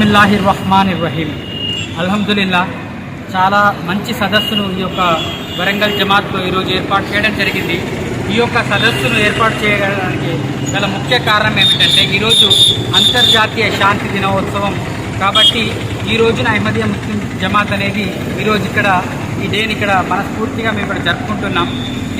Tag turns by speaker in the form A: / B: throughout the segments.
A: బిస్మిల్లాహి రహమాన్ రహీం అల్హమ్దుల్లా చాలా మంచి సదస్సును ఈ యొక్క వరంగల్ జమాత్లో ఈరోజు ఏర్పాటు చేయడం జరిగింది. ఈ యొక్క సదస్సును ఏర్పాటు చేయడానికి గల ముఖ్య కారణం ఏమిటంటే ఈరోజు అంతర్జాతీయ శాంతి దినోత్సవం. కాబట్టి ఈ రోజున అహ్మదీయ ముస్లిం జమాత్ అనేది ఈరోజు ఇక్కడ ఈ డేని ఇక్కడ మనస్ఫూర్తిగా మేము ఇక్కడ జరుపుకుంటున్నాం.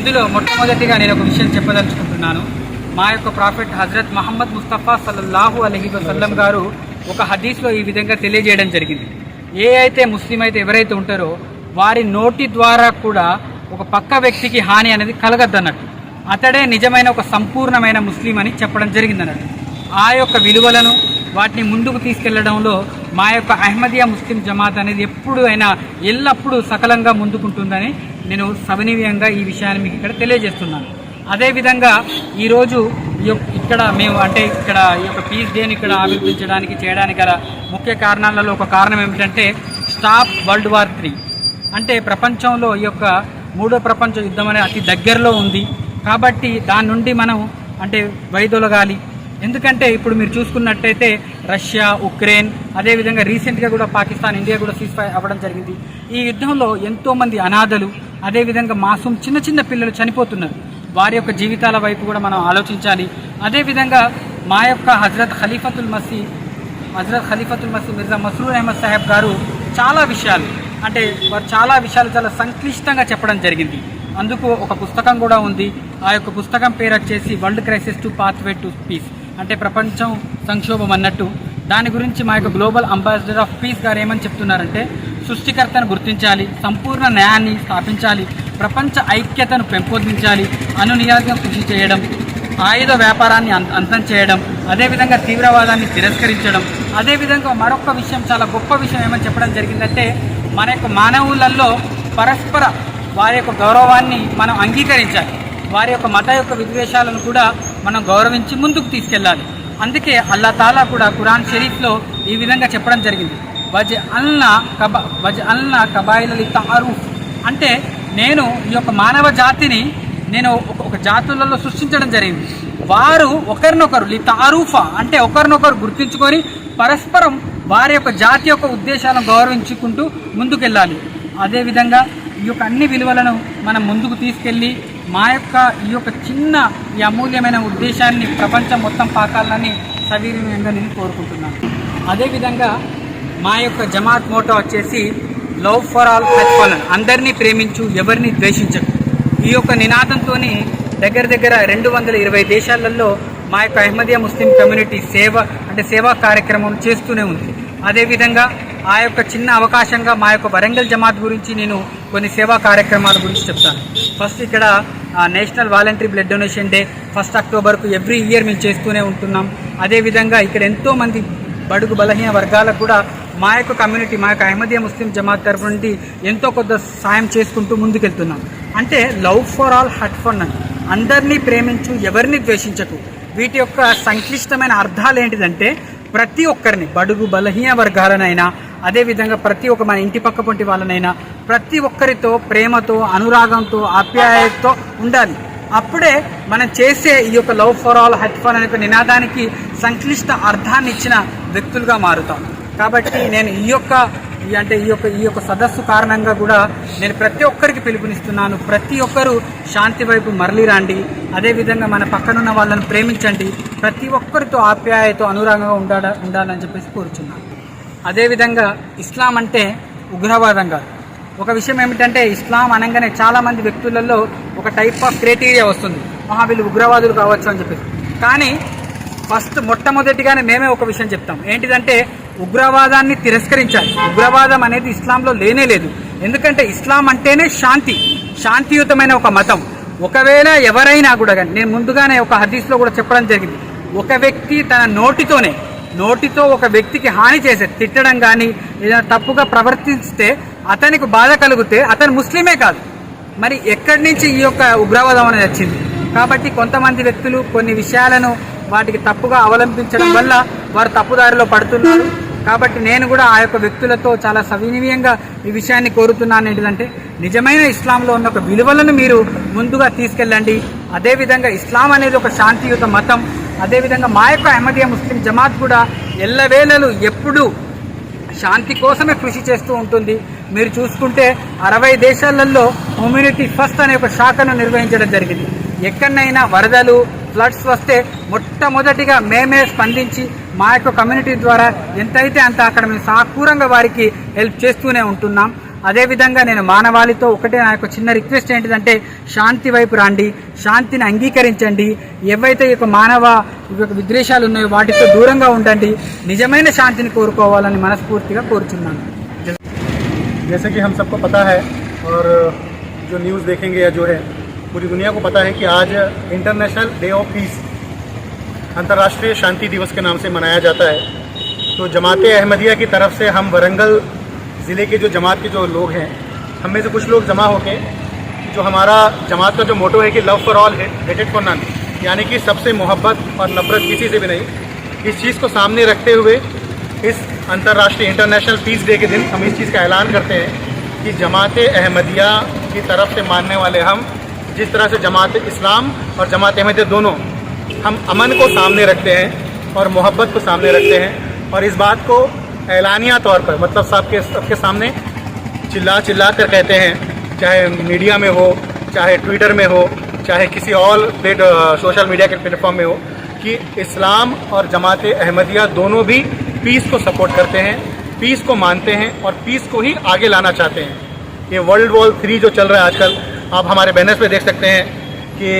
A: ఇందులో మొట్టమొదటిగా నేను ఒక విషయం చెప్పదలుచుకుంటున్నాను. మా యొక్క ప్రాఫెట్ హజరత్ మహమ్మద్ ముస్తఫా సల్లల్లాహు అలహీ వసల్లం గారు ఒక హదీస్లో ఈ విధంగా తెలియజేయడం జరిగింది. ఏ అయితే ముస్లిం అయితే ఎవరైతే ఉంటారో వారి నోటి ద్వారా కూడా ఒక పక్క వ్యక్తికి హాని అనేది కలగద్దన్నట్టు. అతడే నిజమైన ఒక సంపూర్ణమైన ముస్లిం అని చెప్పడం జరిగిందన్నట్టు. ఆ యొక్క విలువలను వాటిని ముందుకు తీసుకెళ్ళడంలో మా యొక్క అహ్మదియా ముస్లిం జమాత్ అనేది ఎప్పుడు అయినా ఎల్లప్పుడూ సకలంగా ముందుకుంటుందని నేను సవినీయంగా ఈ విషయాన్ని మీకు ఇక్కడ తెలియజేస్తున్నాను. అదేవిధంగా ఈరోజు ఈ యొక్క- ఇక్కడ మేము అంటే ఇక్కడ ఈ యొక్క పీస్ డేని ఇక్కడ ఆవిర్భించడానికి చేయడానికి గల ముఖ్య కారణాలలో ఒక కారణం ఏమిటంటే స్టాప్ వరల్డ్ వార్ త్రీ అంటే ప్రపంచంలో ఈ యొక్క మూడో ప్రపంచ యుద్ధం అనేది అతి దగ్గరలో ఉంది. కాబట్టి దాని నుండి మనం అంటే వైదొలగాలి. ఎందుకంటే ఇప్పుడు మీరు చూసుకున్నట్టయితే రష్యా ఉక్రెయిన్ అదేవిధంగా రీసెంట్గా కూడా పాకిస్తాన్ ఇండియా కూడా సీజ్ ఫైర్ అవ్వడం జరిగింది. ఈ యుద్ధంలో ఎంతోమంది అనాథలు అదేవిధంగా మాసం చిన్న చిన్న పిల్లలు చనిపోతున్నారు. వారి యొక్క జీవితాల వైపు కూడా మనం ఆలోచించాలి. అదేవిధంగా మా యొక్క హజరత్ ఖలీఫతుల్ మసీ హజరత్ ఖలీఫతుల్ మసీ మిర్జా మసరూర్ అహ్మద్ సాహెబ్ గారు చాలా విషయాలు అంటే వారు చాలా విషయాలు చాలా సంక్లిష్టంగా చెప్పడం జరిగింది. అందుకు ఒక పుస్తకం కూడా ఉంది. ఆ యొక్క పుస్తకం పేరు వచ్చేసి world crisis to pathway to peace అంటే ప్రపంచం సంక్షోభం అన్నట్టు. దాని గురించి మా యొక్క గ్లోబల్ అంబాసిడర్ ఆఫ్ పీస్ గారు ఏమని చెప్తున్నారంటే సృష్టికర్తను గుర్తించాలి సంపూర్ణ న్యాయాన్ని స్థాపించాలి ప్రపంచ ఐక్యతను పెంపొందించాలి అనునియాలుగా కృషి చేయడం ఆయుధ వ్యాపారాన్ని అంతం చేయడం అదేవిధంగా తీవ్రవాదాన్ని తిరస్కరించడం అదేవిధంగా మరొక విషయం చాలా గొప్ప విషయం ఏమని చెప్పడం జరిగిందంటే మన యొక్క మానవులలో పరస్పర వారి యొక్క గౌరవాన్ని మనం అంగీకరించాలి. వారి యొక్క మత యొక్క విద్వేషాలను కూడా మనం గౌరవించి ముందుకు తీసుకెళ్ళాలి. అందుకే అల్లా తాలా కూడా కురాన్ షరీఫ్లో ఈ విధంగా చెప్పడం జరిగింది. వజ్ అల్నా కబా వజ్ అల్నా కబాయిలలి తారూఫ్ అంటే నేను ఈ యొక్క మానవ జాతిని నేను ఒక జాతులలో సృష్టించడం జరిగింది. వారు ఒకరినొకరు లి తారూఫా అంటే ఒకరినొకరు గుర్తించుకొని పరస్పరం వారి యొక్క జాతి యొక్క ఉద్దేశాలను గౌరవించుకుంటూ ముందుకెళ్ళాలి. అదేవిధంగా ఈ యొక్క అన్ని విలువలను మనం ముందుకు తీసుకెళ్ళి మా యొక్క ఈ యొక్క చిన్న ఈ అమూల్యమైన ఉద్దేశాన్ని ప్రపంచం మొత్తం పాకాలని సవీర్యంగా నేను కోరుకుంటున్నాను. అదేవిధంగా మా యొక్క జమాత్ మోటో వచ్చేసి love for all hatred for none అందరినీ ప్రేమించు ఎవరిని ద్వేషించకు. ఈ యొక్క నినాదంతో దగ్గర దగ్గర రెండు వందల ఇరవై దేశాలలో మా యొక్క అహ్మదియా ముస్లిం కమ్యూనిటీ సేవ అంటే సేవా కార్యక్రమం చేస్తూనే ఉంది. అదేవిధంగా ఆ యొక్క చిన్న అవకాశంగా మా యొక్క వరంగల్ జమాత్ గురించి నేను కొన్ని సేవా కార్యక్రమాల గురించి చెప్తాను. ఫస్ట్ ఇక్కడ ఆ, national voluntary blood donation day first అక్టోబర్కు every year మేము చేస్తూనే ఉంటున్నాం. అదేవిధంగా ఇక్కడ ఎంతోమంది బడుగు బలహీన వర్గాలకు కూడా మా యొక్క కమ్యూనిటీ మా యొక్క అహ్మదీయ ముస్లిం జమాత్ తరఫు నుండి ఎంతో కొంత సాయం చేసుకుంటూ ముందుకెళ్తున్నాం. అంటే లవ్ ఫర్ ఆల్ హట్ ఫర్ నన్ అందరినీ ప్రేమించు ఎవరిని ద్వేషించకు. వీటి యొక్క సంక్లిష్టమైన అర్థాలు ఏంటిదంటే ప్రతి ఒక్కరిని బడుగు బలహీన వర్గాలనైనా అదేవిధంగా ప్రతి ఒక్క మన ఇంటి పక్క పొంటి వాళ్ళనైనా ప్రతి ఒక్కరితో ప్రేమతో అనురాగంతో ఆప్యాయతతో ఉండాలి. అప్పుడే మనం చేసే ఈ యొక్క లవ్ ఫర్ ఆల్ హెట్ ఫర్ అనే నినాదానికి సంక్లిష్ట అర్థాన్ని ఇచ్చిన వ్యక్తులుగా మారుతాం. కాబట్టి నేను ఈ యొక్క ఈ అంటే ఈ యొక్క ఈ యొక్క సదస్సు కారణంగా కూడా నేను ప్రతి ఒక్కరికి పిలుపునిస్తున్నాను. ప్రతి ఒక్కరూ శాంతి వైపు మరలి రండి. అదేవిధంగా మన పక్కనున్న వాళ్ళని ప్రేమించండి. ప్రతి ఒక్కరితో ఆప్యాయతో అనురాగంగా ఉండాల ఉండాలని చెప్పేసి కోరుచున్నాను. అదేవిధంగా ఇస్లాం అంటే ఉగ్రవాదం కాదు. ఒక విషయం ఏమిటంటే ఇస్లాం అనగానే చాలా మంది వ్యక్తులలో ఒక టైప్ ఆఫ్ క్రైటీరియా వస్తుంది. మహా వీళ్ళు ఉగ్రవాదులు కావచ్చు అని చెప్పేసి. కానీ ఫస్ట్ మొట్టమొదటిగానే మేమే ఒక విషయం చెప్తాం. ఏంటిదంటే ఉగ్రవాదాన్ని తిరస్కరించాలి. ఉగ్రవాదం అనేది ఇస్లాంలో లేనే లేదు. ఎందుకంటే ఇస్లాం అంటేనే శాంతి. శాంతియుతమైన ఒక మతం. ఒకవేళ ఎవరైనా కూడా కానీ నేను ముందుగానే ఒక హదీస్లో కూడా చెప్పడం జరిగింది. ఒక వ్యక్తి తన నోటితోనే నోటితో ఒక వ్యక్తికి హాని చేసే తిట్టడం కానీ ఏదైనా తప్పుగా ప్రవర్తిస్తే అతనికి బాధ కలిగితే అతను ముస్లిమే కాదు. మరి ఎక్కడి నుంచి ఈ యొక్క ఉగ్రవాదం అనేది వచ్చింది? కాబట్టి కొంతమంది వ్యక్తులు కొన్ని విషయాలను వాటికి తప్పుగా అవలంబించడం వల్ల వారు తప్పుదారిలో పడుతున్నారు. కాబట్టి నేను కూడా ఆ యొక్క వ్యక్తులతో చాలా సవినీయంగా ఈ విషయాన్ని కోరుతున్నాను. ఏంటిదంటే నిజమైన ఇస్లాంలో ఉన్న ఒక విలువలను మీరు ముందుగా తీసుకెళ్ళండి. అదేవిధంగా ఇస్లాం అనేది ఒక శాంతియుత మతం. అదేవిధంగా మా యొక్క అహ్మదీయ ముస్లిం జమాత్ కూడా ఎల్లవేళలు ఎప్పుడు శాంతి కోసమే కృషి చేస్తూ ఉంటుంది. మీరు చూసుకుంటే అరవై దేశాలలో కమ్యూనిటీ ఫస్ట్ అనే ఒక శాఖను నిర్వహించడం జరిగింది. ఎక్కడైనా వరదలు ఫ్లడ్స్ వస్తే మొట్టమొదటిగా మేమే స్పందించి మా యొక్క కమ్యూనిటీ ద్వారా ఎంతైతే అంత అక్కడ మేము సాకూరంగా వారికి హెల్ప్ చేస్తూనే ఉంటున్నాం. అదేవిధంగా నేను మానవాళితో ఒకటే నా యొక్క చిన్న రిక్వెస్ట్ ఏంటిదంటే శాంతి వైపు రండి శాంతిని అంగీకరించండి ఏవైతే ఈ యొక్క మానవ ఈ యొక్క విద్వేషాలు ఉన్నాయో వాటితో దూరంగా ఉండండి నిజమైన శాంతిని కోరుకోవాలని మనస్ఫూర్తిగా కోరుచున్నాను
B: जैसे कि हम सबको पता है और जो न्यूज़ देखेंगे या जो है पूरी दुनिया को पता है कि आज इंटरनेशनल डे ऑफ पीस अंतर्राष्ट्रीय शांति दिवस के नाम से मनाया जाता है तो जमात अहमदिया की तरफ से हम वरंगल ज़िले के जो जमात के जो लोग हैं, हम में से कुछ लोग जमा होके, जो हमारा जमात का जो मोटो है कि लव फॉर ऑल हेटेड फॉर नन यानी कि सबसे मोहब्बत और नफरत किसी से भी नहीं, इस चीज़ को सामने रखते हुए, इस अंतर्राष्ट्रीय इंटरनेशनल पीस डे के दिन हम इस चीज़ का ऐलान करते हैं कि जमात अहमदिया की तरफ़ से मानने वाले हम, जिस तरह से जमात इस्लाम और जमात अहमदिया दोनों, हम अमन को सामने रखते हैं और मोहब्बत को सामने रखते हैं। और इस बात को ऐलानिया तौर पर मतलब सबके सबके सामने चिल्ला चिल्ला कर कहते हैं, चाहे मीडिया में हो, चाहे ट्विटर में हो, चाहे किसी और प्लेट सोशल मीडिया के प्लेटफॉर्म में हो, कि इस्लाम और जमात अहमदिया दोनों भी पीस को सपोर्ट करते हैं पीस को मानते हैं और पीस को ही आगे लाना चाहते हैं। ये वर्ल्ड वॉर थ्री जो चल रहा है आजकल, आप हमारे बैनर्स पे देख सकते हैं कि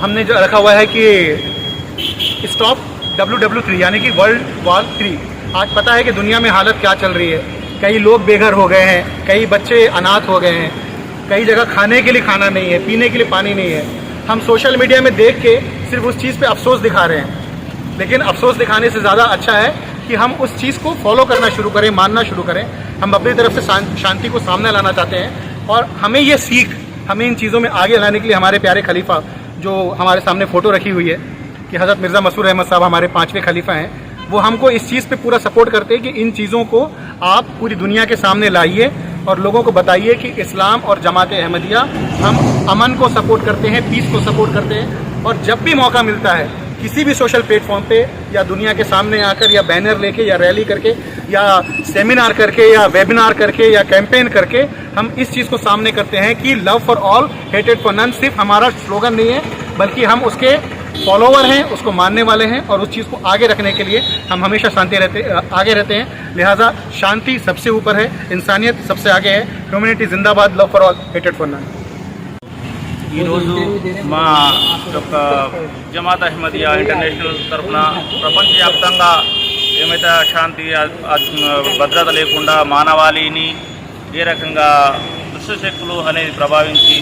B: हमने जो रखा हुआ है कि स्टॉप डब्ल्यू डब्ल्यू थ्री यानी कि वर्ल्ड वॉर थ्री आज पता है कि दुनिया में हालत क्या चल रही है। कई लोग बेघर हो गए हैं, कई बच्चे अनाथ हो गए हैं। कई जगह खाने के लिए खाना नहीं है, पीने के लिए पानी नहीं है। हम सोशल मीडिया में देख के सिर्फ़ उस चीज़ पे अफसोस दिखा रहे हैं। लेकिन अफसोस दिखाने से ज़्यादा अच्छा है कि हम उस चीज़ को फॉलो करना शुरू करें, मानना शुरू करें। हम अपनी तरफ़ से शांति को सामने लाना चाहते हैं और हमें ये सीख, हमें इन चीज़ों में आगे लाने के लिए हमारे प्यारे खलीफा, जो हमारे सामने फ़ोटो रखी हुई है कि हज़रत मिर्ज़ा मसूर अहमद साहब हमारे पाँचवें खलीफा हैं। वो हमको इस चीज़ पे पूरा सपोर्ट करते हैं कि इन चीज़ों को आप पूरी दुनिया के सामने लाइए और लोगों को बताइए कि इस्लाम और जमात अहमदिया हम अमन को सपोर्ट करते हैं, पीस को सपोर्ट करते हैं और जब भी मौका मिलता है, किसी भी सोशल प्लेटफॉर्म पे या दुनिया के सामने आकर या बैनर लेके या रैली करके या सेमिनार करके या वेबिनार करके या कैंपेन करके हम इस चीज़ को सामने करते हैं कि लव फॉर ऑल, हेटेड फॉर नन सिर्फ़ हमारा स्लोगन नहीं है, बल्कि हम उसके फॉलोवर हैं उसको मानने वाले हैं और उस चीज़ को आगे रखने के लिए हम हमेशा शांति रहते आगे रहते हैं लिहाजा शांति सबसे ऊपर है इंसानियत सबसे आगे है ह्यूमनिटी जिंदाबाद love for all hated for none
C: ఈరోజు మా యొక్క జమాత్ అహ్మదియా ఇంటర్నేషనల్ తరఫున ప్రపంచవ్యాప్తంగా ఏమైతే శాంతి అ- అ- భద్రత లేకుండా మానవాళిని ఏ రకంగా దుష్టశక్తులు అనేది ప్రభావించి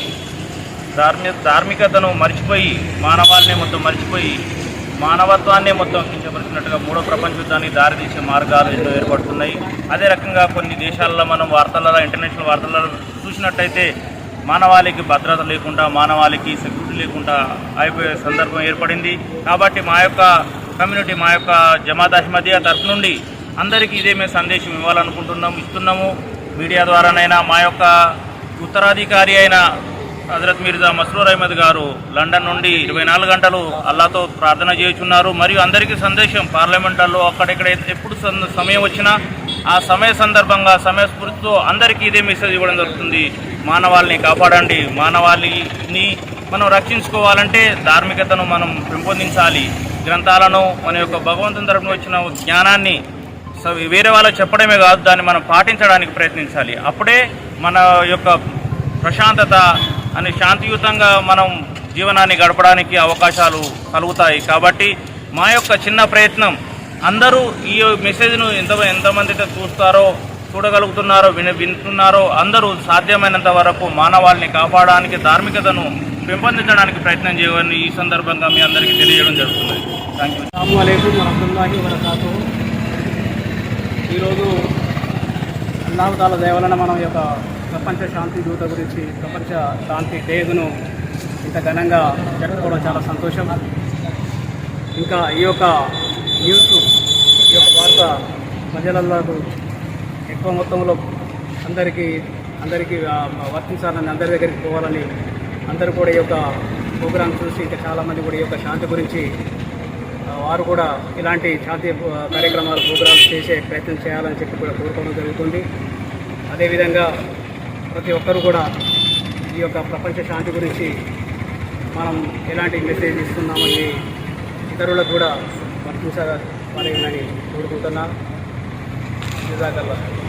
C: ధార్మి ధార్మికతను మర్చిపోయి మానవాళిని మొత్తం మర్చిపోయి మానవత్వాన్నే మొత్తం కించపరిచినట్టుగా మూడో ప్రపంచ యుద్ధానికి దారితీసే మార్గాలు ఎన్నో ఏర్పడుతున్నాయి. అదే రకంగా కొన్ని దేశాల్లో మనం వార్తలలో ఇంటర్నేషనల్ వార్తలలో చూసినట్టయితే మానవాళికి భద్రత లేకుండా మానవాళికి సెక్యూరిటీ లేకుండా అయిపోయే సందర్భం ఏర్పడింది. కాబట్టి మా యొక్క కమ్యూనిటీ మా యొక్క జమాత్ అహ్మదియా తరఫు నుండి అందరికీ ఇదే మేము సందేశం ఇవ్వాలనుకుంటున్నాము ఇస్తున్నాము. మీడియా ద్వారానైనా మా యొక్క ఉత్తరాధికారి అయిన హజరత్ మీర్జా మస్రూర్ అహ్మద్ గారు లండన్ నుండి ఇరవై నాలుగు గంటలు అల్లాతో ప్రార్థన చేయుచున్నారు. మరియు అందరికీ సందేశం పార్లమెంటల్లో అక్కడెక్కడ ఎప్పుడు సమయం వచ్చినా ఆ సమయ సందర్భంగా సమయ స్ఫూర్తితో అందరికీ ఇదే మెసేజ్ ఇవ్వడం జరుగుతుంది. మానవాళిని కాపాడండి. మానవాళిని మనం రక్షించుకోవాలంటే ధార్మికతను మనం పెంపొందించాలి. గ్రంథాలను మన యొక్క భగవంతుని తరపున వచ్చిన జ్ఞానాన్ని వేరే వాళ్ళకి చెప్పడమే కాదు దాన్ని మనం పాటించడానికి ప్రయత్నించాలి. అప్పుడే మన యొక్క ప్రశాంతత అని శాంతియుతంగా మనం జీవనాన్ని గడపడానికి అవకాశాలు కలుగుతాయి. కాబట్టి మా యొక్క చిన్న ప్రయత్నం అందరూ ఈ మెసేజ్ను ఎంత ఎంతమందితో చూస్తారో చూడగలుగుతున్నారో విన వింటున్నారో అందరూ సాధ్యమైనంత వరకు మానవాళిని కాపాడడానికి ధార్మికతను పెంపొందించడానికి ప్రయత్నం చేయవని ఈ సందర్భంగా మీ అందరికీ తెలియజేయడం జరుగుతుంది. థ్యాంక్ యూ
A: ఈరోజు అల్లాహతాల దయవలన మనం యొక్క ప్రపంచ శాంతి దూత గురించి ప్రపంచ శాంతి డేగును ఇంత ఘనంగా జరుపుకోవడం చాలా సంతోషం. ఇంకా ఈ యొక్క న్యూస్ ఈ యొక్క వార్త ప్రజలకు ఎక్కువ మొత్తంలో అందరికీ అందరికీ వర్తించాలని అందరి దగ్గరికి పోవాలని అందరూ కూడా ఈ యొక్క ప్రోగ్రాం చూసి ఇంకా చాలామంది కూడా ఈ యొక్క శాంతి గురించి
D: వారు కూడా ఇలాంటి శాంతి కార్యక్రమాలు ప్రోగ్రామ్స్ చేసే ప్రయత్నం చేయాలని చెప్పి కూడా కోరుకోవడం జరుగుతుంది. అదేవిధంగా ప్రతి ఒక్కరు కూడా ఈ యొక్క ప్రపంచ శాంతి గురించి మనం ఎలాంటి మెసేజ్ ఇస్తున్నామని ఇతరులకు కూడా వర్తించాలని కోరుకుంటున్నా జజాకల్లా
E: జర జర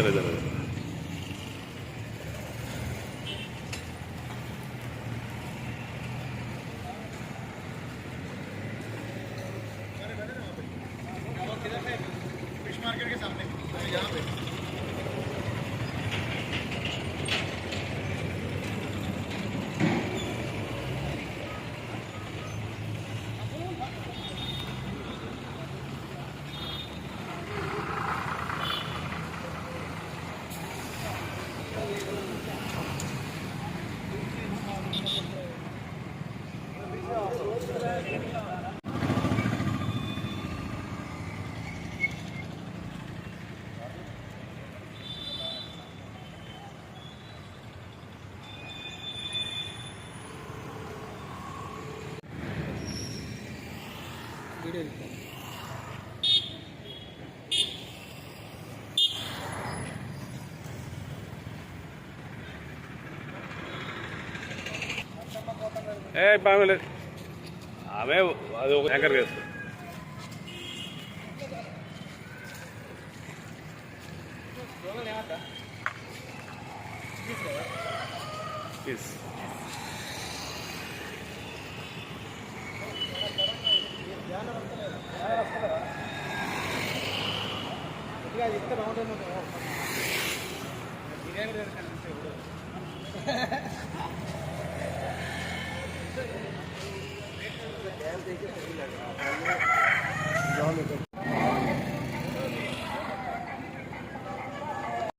B: espera, espera.
E: ఏ బాగా ఆమె అది ఒక యాంకర్ చేస్తుంది ప్లీజ్ చెప్తే బాగుంటుంది. బిర్యానీ